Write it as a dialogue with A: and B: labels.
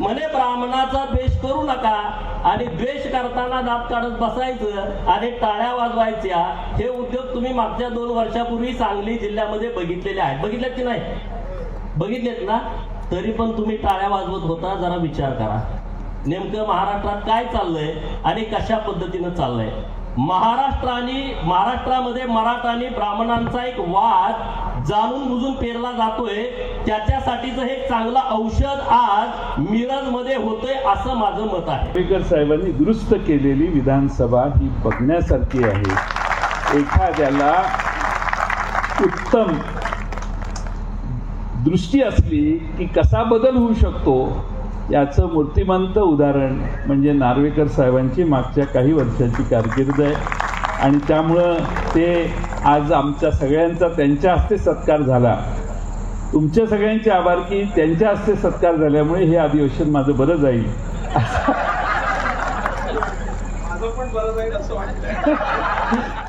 A: म्हणे ब्राह्मणाचा द्वेष करू नका आणि द्वेष करताना दात काढत बसायचं आणि टाळ्या वाजवायच्या हे उद्योग तुम्ही मागच्या दोन वर्षापूर्वी सांगली जिल्ह्यामध्ये बघितलेले आहेत. बघितलेत की नाही? बघितलेत ना? तरी पण तुम्ही टाळ्या वाजवत होता जरा विचार करा. नेमकं महाराष्ट्रात काय चाललंय आणि कशा पद्धतीनं चाललंय? महाराष्ट्र आणि महाराष्ट्रामध्ये मराठा आणि ब्राह्मणांचा एक वाद जाणून बुजून पेरला जातोय त्याच्यासाठीचं हे चांगलं औषध आज मिरजमध्ये होतंय असं माझं मत आहे.
B: आंबेडकर साहेबांनी दुरुस्त केलेली विधानसभा ही बघण्यासारखी आहे. एखाद्याला उत्तम दृष्टी असली की कसा बदल होऊ शकतो याचं मूर्तिमंत उदाहरण म्हणजे नार्वेकर साहेबांची मागच्या काही वर्षांची कारकीर्द आहे. आणि त्यामुळं ते आज आमच्या सगळ्यांचा त्यांच्या हस्ते सत्कार झाला. तुमच्या सगळ्यांचे आभार की त्यांच्या हस्ते सत्कार झाल्यामुळे हे अधिवेशन माझं बरं जाईल.
C: माझं पण बरं जाईल असं वाटतं